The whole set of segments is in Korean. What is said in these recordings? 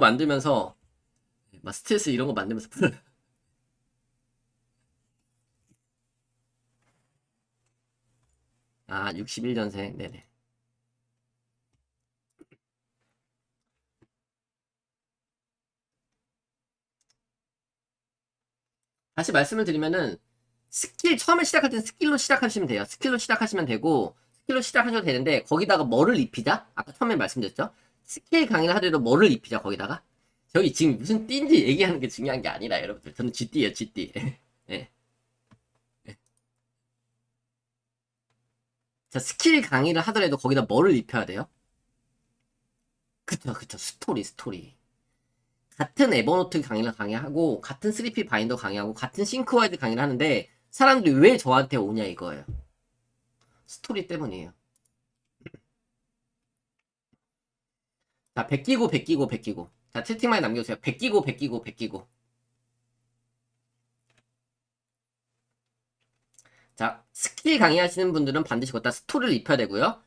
만들면서 막 스트레스 이런 거 만들면서. 아, 61년생. 네네. 다시 말씀을 드리면은 스킬 처음에 시작할 땐 스킬로 시작하시면 돼요. 스킬로 시작하시면 되고 스킬로 시작하셔도 되는데 거기다가 뭐를 입히자? 아까 처음에 말씀드렸죠. 스킬 강의를 하더라도 뭐를 입히자 거기다가? 저희 지금 무슨 띠인지 얘기하는 게 중요한 게 아니라 여러분들. 저는 GT예요 GT 예. 예. 자 스킬 강의를 하더라도 거기다 뭐를 입혀야 돼요? 그쵸 그쵸. 스토리 스토리. 같은 에버노트 강의를 강의하고 같은 3P 바인더 강의하고 같은 싱크와이드 강의를 하는데 사람들이 왜 저한테 오냐 이거예요. 스토리 때문이에요 자, 베끼고, 베끼고, 베끼고. 자, 채팅방에 남겨주세요. 베끼고, 베끼고, 베끼고. 자, 스킬 강의하시는 분들은 반드시 거기다 스토리를 입혀야 되고요.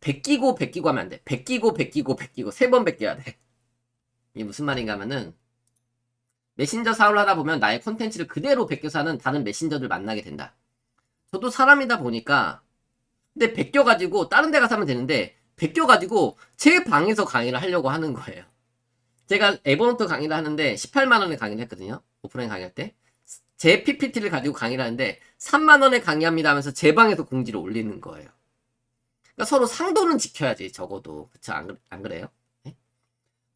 베끼고, 베끼고 하면 안 돼. 베끼고, 베끼고, 베끼고. 세 번 베껴야 돼. 이게 무슨 말인가 하면은, 메신저 사업을 하다 보면 나의 콘텐츠를 그대로 베껴서 하는 다른 메신저들 만나게 된다. 저도 사람이다 보니까, 근데 베껴가지고 다른 데 가서 하면 되는데, 베껴가지고 제 방에서 강의를 하려고 하는 거예요. 제가 에버노트 강의를 하는데 18만원에 강의를 했거든요. 오프라인 강의할 때. 제 PPT를 가지고 강의를 하는데 3만원에 강의합니다 하면서 제 방에서 공지를 올리는 거예요. 그러니까 서로 상도는 지켜야지, 적어도. 그쵸? 안, 그래- 안 그래요? 네?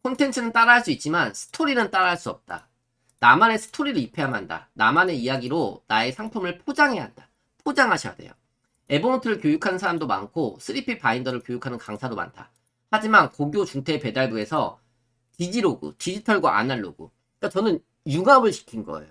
콘텐츠는 따라 할 수 있지만 스토리는 따라 할 수 없다. 나만의 스토리를 입혀야만 한다. 나만의 이야기로 나의 상품을 포장해야 한다. 포장하셔야 돼요. 에버노트를 교육하는 사람도 많고 3P 바인더를 교육하는 강사도 많다. 하지만 고교 중퇴 배달부에서 디지로그, 디지털과 아날로그. 그러니까 저는 융합을 시킨 거예요.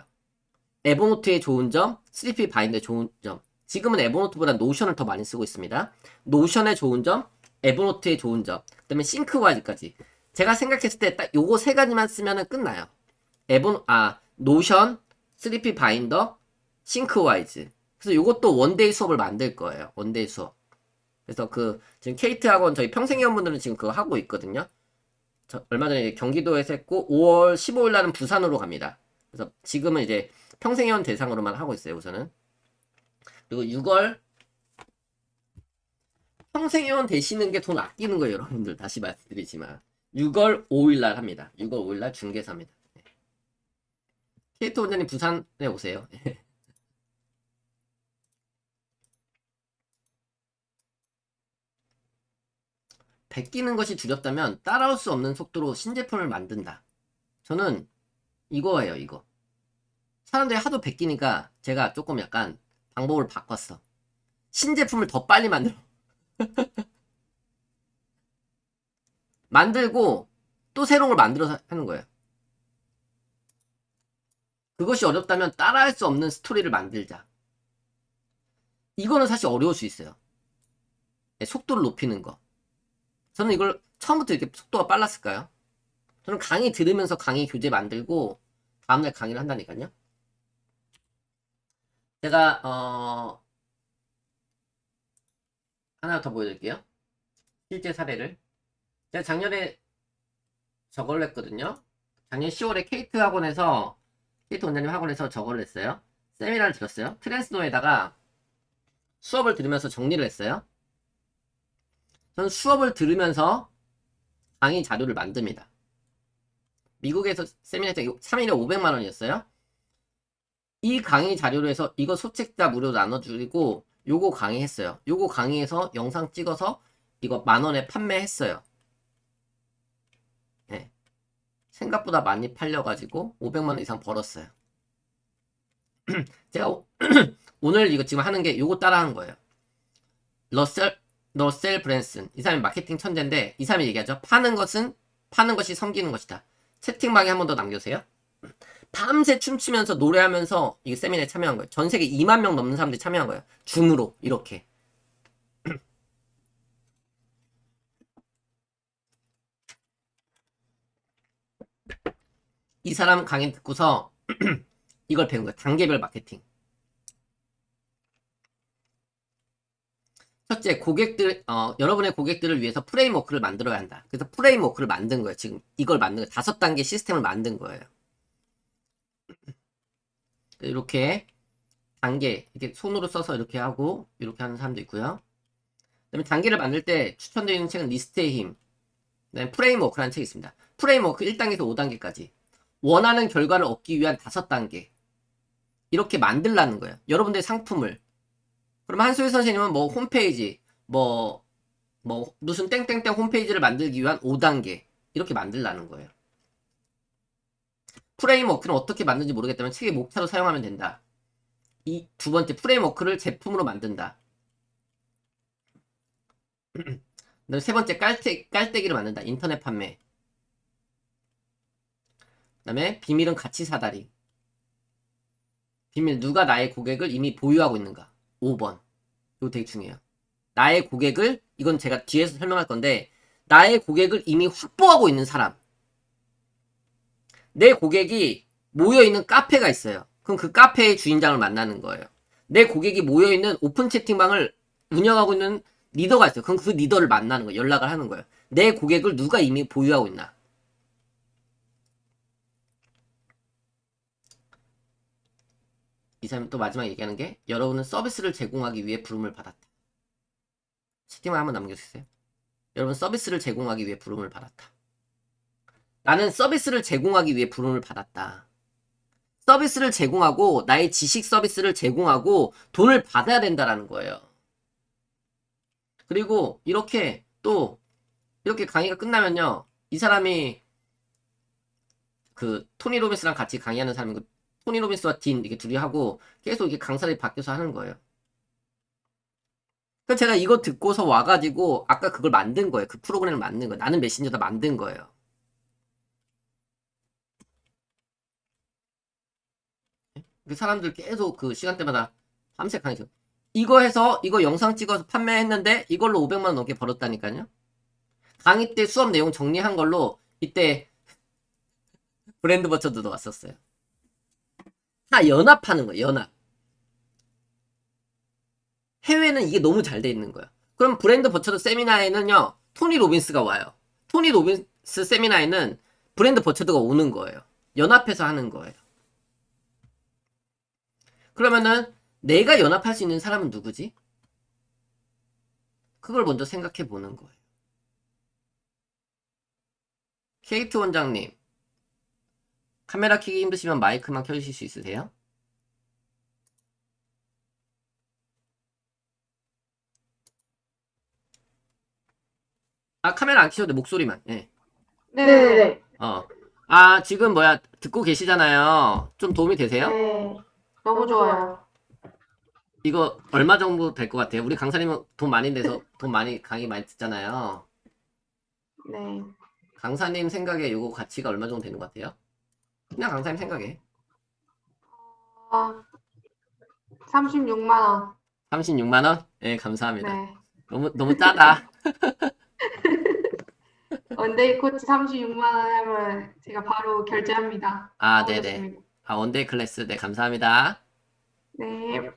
에버노트의 좋은 점, 3P 바인더의 좋은 점. 지금은 에버노트보다 노션을 더 많이 쓰고 있습니다. 노션의 좋은 점, 에버노트의 좋은 점, 그다음에 싱크와이즈까지. 제가 생각했을 때 딱 요거 세 가지만 쓰면은 끝나요. 에버 아 노션, 3P 바인더, 싱크와이즈. 그래서 요것도 원데이 수업을 만들 거예요. 원데이 수업. 그래서 그 지금 케이트 학원 저희 평생 회원분들은 지금 그거 하고 있거든요. 저 얼마 전에 경기도에서 했고 5월 15일 날은 부산으로 갑니다. 그래서 지금은 이제 평생 회원 대상으로만 하고 있어요. 우선은. 그리고 6월 평생 회원 되시는 게 돈 아끼는 거예요, 여러분들. 다시 말씀드리지만 6월 5일 날 합니다. 6월 5일 날 중개사입니다. 네. 케이트 원장님 부산에 오세요. 베끼는 것이 두렵다면 따라올 수 없는 속도로 신제품을 만든다. 저는 이거예요, 이거. 사람들이 하도 베끼니까 제가 조금 약간 방법을 바꿨어. 신제품을 더 빨리 만들어. 만들고 또 새로운 걸 만들어서 하는 거예요. 그것이 어렵다면 따라할 수 없는 스토리를 만들자. 이거는 사실 어려울 수 있어요. 네, 속도를 높이는 거. 저는 이걸 처음부터 이렇게 속도가 빨랐을까요? 저는 강의 들으면서 강의 교재 만들고 다음날 강의를 한다니까요. 제가 어 하나 더 보여드릴게요. 실제 사례를 제가 작년에 저걸 했거든요. 작년 10월에 케이트 학원에서 케이트 원장님 학원에서 저걸 했어요. 세미나를 들었어요. 트랜스노에다가 수업을 들으면서 정리를 했어요. 저는 수업을 들으면서 강의 자료를 만듭니다. 미국에서 세미나 때 3일에 500만 원이었어요. 이 강의 자료로 해서 이거 소책자 무료 나눠주고 요거 강의했어요. 요거 강의해서 영상 찍어서 이거 만 원에 판매했어요. 네. 생각보다 많이 팔려가지고 500만 원 이상 벌었어요. 제가 오- 오늘 이거 지금 하는 게 요거 따라하는 거예요. 러셀 러셀 브랜슨 이 사람이 마케팅 천재인데 이 사람이 얘기하죠. 파는 것은 파는 것이 섬기는 것이다. 채팅방에 한 번 더 남겨주세요. 밤새 춤추면서 노래하면서 이 세미나에 참여한 거예요. 전 세계 2만 명 넘는 사람들이 참여한 거예요. 줌으로 이렇게. 이 사람 강의 듣고서 이걸 배운 거예요. 단계별 마케팅. 첫째, 고객들, 어, 여러분의 고객들을 위해서 프레임워크를 만들어야 한다. 그래서 프레임워크를 만든 거예요. 지금 이걸 만든 거예요. 다섯 단계 시스템을 만든 거예요. 이렇게 단계, 이렇게 손으로 써서 이렇게 하고, 이렇게 하는 사람도 있고요. 그 다음에 단계를 만들 때 추천드리는 책은 리스트의 힘. 그 다음에 프레임워크라는 책이 있습니다. 프레임워크 1단계에서 5단계까지. 원하는 결과를 얻기 위한 다섯 단계. 이렇게 만들라는 거예요. 여러분들의 상품을. 그럼 한소희 선생님은 뭐 홈페이지, 뭐, 뭐, 무슨 땡땡땡 홈페이지를 만들기 위한 5단계. 이렇게 만들라는 거예요. 프레임워크는 어떻게 만드는지 모르겠다면 책의 목차로 사용하면 된다. 이 두 번째, 프레임워크를 제품으로 만든다. 그다음에 세 번째, 깔때, 깔때기를 만든다. 인터넷 판매. 그 다음에 비밀은 같이 사다리. 비밀, 누가 나의 고객을 이미 보유하고 있는가. 5번. 이거 되게 중요해요. 나의 고객을, 이건 제가 뒤에서 설명할 건데, 나의 고객을 이미 확보하고 있는 사람. 내 고객이 모여있는 카페가 있어요. 그럼 그 카페의 주인장을 만나는 거예요. 내 고객이 모여있는 오픈 채팅방을 운영하고 있는 리더가 있어요. 그럼 그 리더를 만나는 거예요. 연락을 하는 거예요. 내 고객을 누가 이미 보유하고 있나. 사람이 또 마지막 얘기하는 게 여러분은 서비스를 제공하기 위해 부름을 받았다. 채팅만 한번 남겨주세요. 여러분 서비스를 제공하기 위해 부름을 받았다. 나는 서비스를 제공하기 위해 부름을 받았다. 서비스를 제공하고 나의 지식 서비스를 제공하고 돈을 받아야 된다라는 거예요. 그리고 이렇게 또 이렇게 강의가 끝나면요. 이 사람이 그 토니 로빈스랑 같이 강의하는 사람이 그 토니 로빈스와 딘 이렇게 둘이 하고 계속 이게 강사들이 바뀌어서 하는 거예요. 그래서 제가 이거 듣고서 와가지고 아까 그걸 만든 거예요. 그 프로그램을 만든 거예요. 나는 메신저다 만든 거예요. 그 사람들 계속 그 시간대마다 강의 중. 이거 해서 이거 영상 찍어서 판매했는데 이걸로 500만 원 넘게 벌었다니까요. 강의 때 수업 내용 정리한 걸로 이때 브랜드 버처드도 왔었어요. 다 연합하는 거예요. 연합. 해외는 이게 너무 잘 돼 있는 거예요. 그럼 브랜드 버처드 세미나에는요. 토니 로빈스가 와요. 토니 로빈스 세미나에는 브랜드 버처드가 오는 거예요. 연합해서 하는 거예요. 그러면은 내가 연합할 수 있는 사람은 누구지? 그걸 먼저 생각해 보는 거예요. 케이트 원장님, 카메라 켜기 힘드시면 마이크만 켜주실 수 있으세요? 아, 카메라 안 켜셔도 돼, 목소리만. 예. 네네네. 어. 아, 지금 뭐야, 듣고 계시잖아요. 좀 도움이 되세요? 네. 너무 좋아요. 이거 얼마 정도 될 것 같아요? 우리 강사님은 돈 많이 내서 돈 많이 강의 많이 듣잖아요. 네. 강사님 생각에 이거 가치가 얼마 정도 되는 것 같아요? 그냥 강사님 생각에 아, 36만 원. 36만 원? 네, 감사합니다. 네. 너무 너무 짜다. 원데이 코치 36만 원 하면 제가 바로 결제합니다. 아, 네네. 아, 원데이 클래스 네, 감사합니다. 네.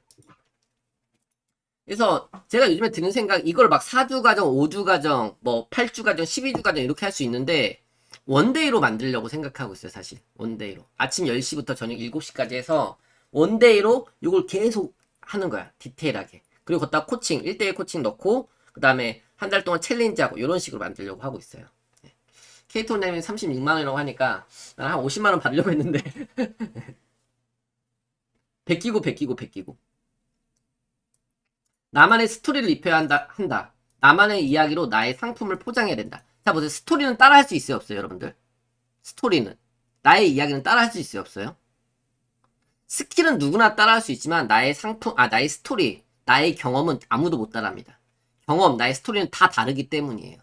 그래서 제가 요즘에 드는 생각 이걸 막 4주 과정, 5주 과정, 뭐 8주 과정, 12주 과정 이렇게 할 수 있는데 원데이로 만들려고 생각하고 있어요, 사실. 원데이로. 아침 10시부터 저녁 7시까지 해서 원데이로 이걸 계속 하는 거야. 디테일하게. 그리고 거기다 코칭, 1대1 코칭 넣고 그 다음에 한 달 동안 챌린지하고 이런 식으로 만들려고 하고 있어요. 네. 케이토 님이 36만 원이라고 하니까 난 한 50만 원 받으려고 했는데 베끼고 베끼고 베끼고 나만의 스토리를 입혀야 한다, 한다. 나만의 이야기로 나의 상품을 포장해야 된다. 자, 보세요. 스토리는 따라 할 수 있어요, 없어요, 여러분들? 스토리는. 나의 이야기는 따라 할 수 있어요, 없어요? 스킬은 누구나 따라 할 수 있지만, 나의 상품, 아, 나의 스토리, 나의 경험은 아무도 못 따라 합니다. 경험, 나의 스토리는 다 다르기 때문이에요.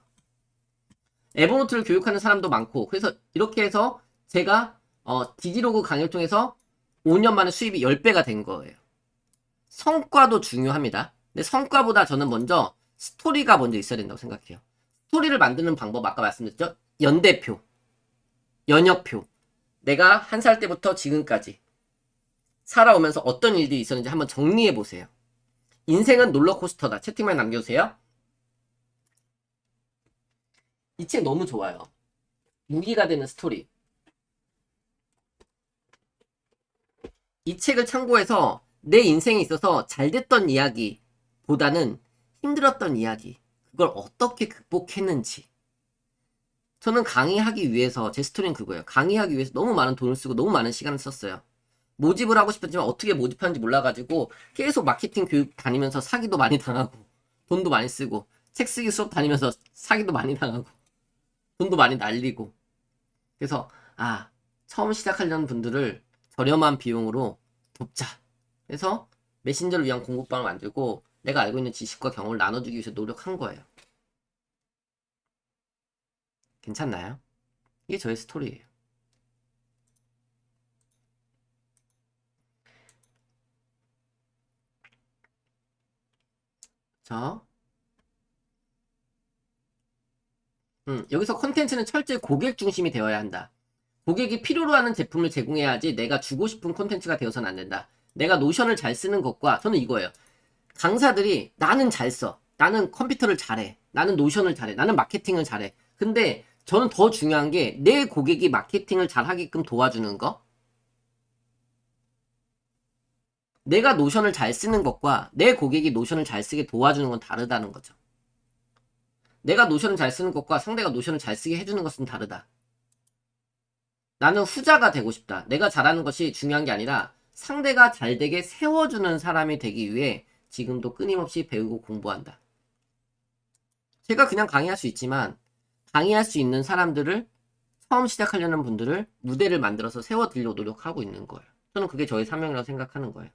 에버노트를 교육하는 사람도 많고, 그래서 이렇게 해서 제가, 어, 디지로그 강의를 통해서 5년 만에 수입이 10배가 된 거예요. 성과도 중요합니다. 근데 성과보다 저는 먼저 스토리가 먼저 있어야 된다고 생각해요. 스토리를 만드는 방법 아까 말씀드렸죠? 연대표, 연역표. 내가 한 살 때부터 지금까지 살아오면서 어떤 일들이 있었는지 한번 정리해 보세요. 인생은 롤러코스터다. 채팅만 남겨주세요. 이 책 너무 좋아요. 무기가 되는 스토리. 이 책을 참고해서 내 인생에 있어서 잘 됐던 이야기보다는 힘들었던 이야기, 그걸 어떻게 극복했는지. 저는 강의하기 위해서, 제 스토리는 그거예요. 강의하기 위해서 너무 많은 돈을 쓰고 너무 많은 시간을 썼어요. 모집을 하고 싶었지만 어떻게 모집하는지 몰라가지고 계속 마케팅 교육 다니면서 사기도 많이 당하고 돈도 많이 쓰고 책 쓰기 수업 다니면서 사기도 많이 당하고 돈도 많이 날리고 그래서 아 처음 시작하려는 분들을 저렴한 비용으로 돕자 그래서 메신저를 위한 공부방을 만들고 내가 알고 있는 지식과 경험을 나눠주기 위해서 노력한 거예요 괜찮나요? 이게 저의 스토리예요 자, 음, 여기서 콘텐츠는 철저히 고객 중심이 되어야 한다. 고객이 필요로 하는 제품을 제공해야지 내가 주고 싶은 콘텐츠가 되어서는 안 된다. 내가 노션을 잘 쓰는 것과 저는 이거예요. 강사들이 나는 잘 써. 나는 컴퓨터를 잘해. 나는 노션을 잘해. 나는 마케팅을 잘해. 근데 저는 더 중요한 게 내 고객이 마케팅을 잘 하게끔 도와주는 거. 내가 노션을 잘 쓰는 것과 내 고객이 노션을 잘 쓰게 도와주는 건 다르다는 거죠. 내가 노션을 잘 쓰는 것과 상대가 노션을 잘 쓰게 해주는 것은 다르다. 나는 후자가 되고 싶다. 내가 잘하는 것이 중요한 게 아니라 상대가 잘 되게 세워주는 사람이 되기 위해 지금도 끊임없이 배우고 공부한다. 제가 그냥 강의할 수 있지만 강의할 수 있는 사람들을 처음 시작하려는 분들을 무대를 만들어서 세워드리려고 노력하고 있는 거예요. 저는 그게 저의 사명이라고 생각하는 거예요.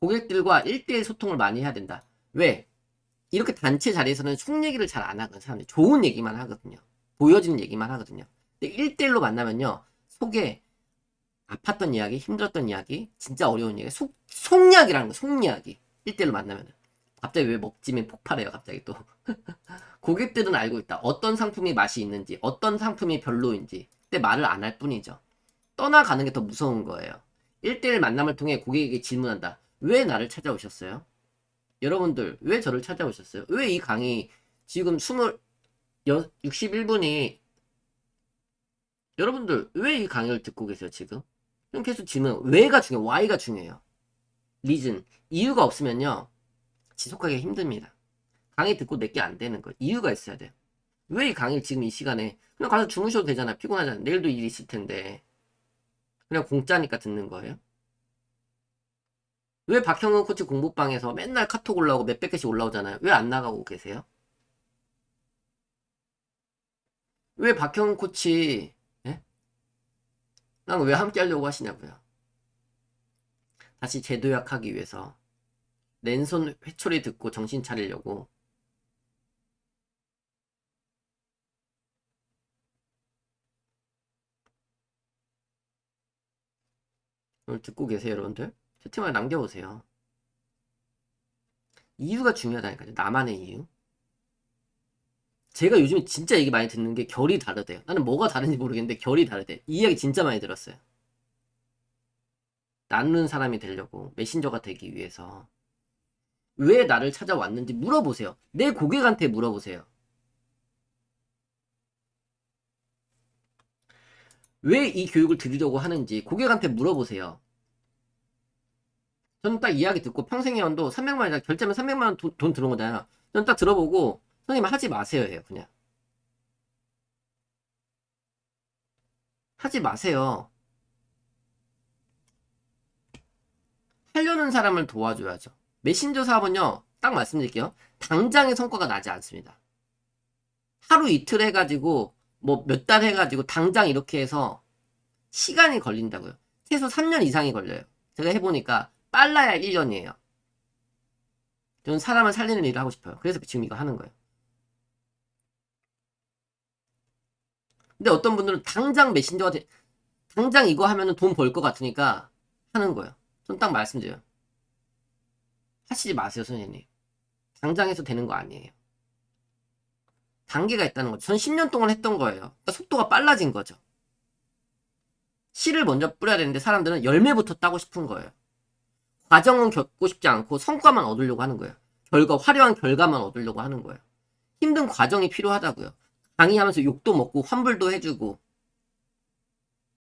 고객들과 1대1 소통을 많이 해야 된다. 왜? 이렇게 단체 자리에서는 속 얘기를 잘 안 하거든요. 사람들이 좋은 얘기만 하거든요. 보여지는 얘기만 하거든요. 근데 1대1로 만나면요. 속에 아팠던 이야기, 힘들었던 이야기, 진짜 어려운 이야기, 속, 속 이야기라는 거, 속 이야기. 1대1로 만나면은. 갑자기 왜 먹지면 폭발해요, 갑자기 또. 고객들은 알고 있다. 어떤 상품이 맛이 있는지, 어떤 상품이 별로인지. 근데 말을 안 할 뿐이죠. 떠나가는 게 더 무서운 거예요. 1대1 만남을 통해 고객에게 질문한다. 왜 나를 찾아오셨어요? 여러분들, 왜 저를 찾아오셨어요? 왜 이 강의, 지금 20, 61분이, 여러분들, 왜 이 강의를 듣고 계세요, 지금? 그럼 계속 질문, 왜가 중요해요. why가 중요해요. 리즌. 이유가 없으면요, 지속하기 힘듭니다. 강의 듣고 내게 안 되는 거예요. 이유가 있어야 돼요. 왜 이 강의를 지금 이 시간에, 그냥 가서 주무셔도 되잖아요. 피곤하잖아요. 내일도 일 있을 텐데. 그냥 공짜니까 듣는 거예요. 왜 박형은 코치 공부방에서 맨날 카톡 올라오고 몇백 개씩 올라오잖아요. 왜 안 나가고 계세요? 왜 박형은 코치, 예? 난왜 함께 하려고 하시냐고요. 다시 재도약하기 위해서. 랜선 회초리 듣고 정신 차리려고. 오늘 듣고 계세요, 여러분들? 채팅을 남겨보세요. 이유가 중요하다니까요. 나만의 이유. 제가 요즘에 진짜 얘기 많이 듣는 게 결이 다르대요. 나는 뭐가 다른지 모르겠는데 결이 다르대. 이 이야기 진짜 많이 들었어요. 나누는 사람이 되려고 메신저가 되기 위해서 왜 나를 찾아왔는지 물어보세요. 내 고객한테 물어보세요. 왜 이 교육을 드리려고 하는지 고객한테 물어보세요. 저는 딱 이야기 듣고 평생 회원도 300만 원, 결제면 300만 원 돈, 돈 들어온 거잖아요. 저는 딱 들어보고 선생님 하지 마세요 해요 그냥. 하지 마세요. 하려는 사람을 도와줘야죠. 메신저 사업은요, 딱 말씀드릴게요. 당장의 성과가 나지 않습니다. 하루 이틀 해가지고, 뭐 몇 달 해가지고, 당장 이렇게 해서 시간이 걸린다고요. 최소 3년 이상이 걸려요. 제가 해보니까 빨라야 1년이에요. 저는 사람을 살리는 일을 하고 싶어요. 그래서 지금 이거 하는 거예요. 근데 어떤 분들은 당장 메신저가 돼, 당장 이거 하면은 돈 벌 것 같으니까 하는 거예요. 전 딱 말씀드려요. 하시지 마세요, 선생님. 당장 해서 되는 거 아니에요. 단계가 있다는 거죠. 전 10년 동안 했던 거예요. 그러니까 속도가 빨라진 거죠. 씨를 먼저 뿌려야 되는데 사람들은 열매부터 따고 싶은 거예요. 과정은 겪고 싶지 않고 성과만 얻으려고 하는 거예요. 결과, 화려한 결과만 얻으려고 하는 거예요. 힘든 과정이 필요하다고요. 강의하면서 욕도 먹고 환불도 해주고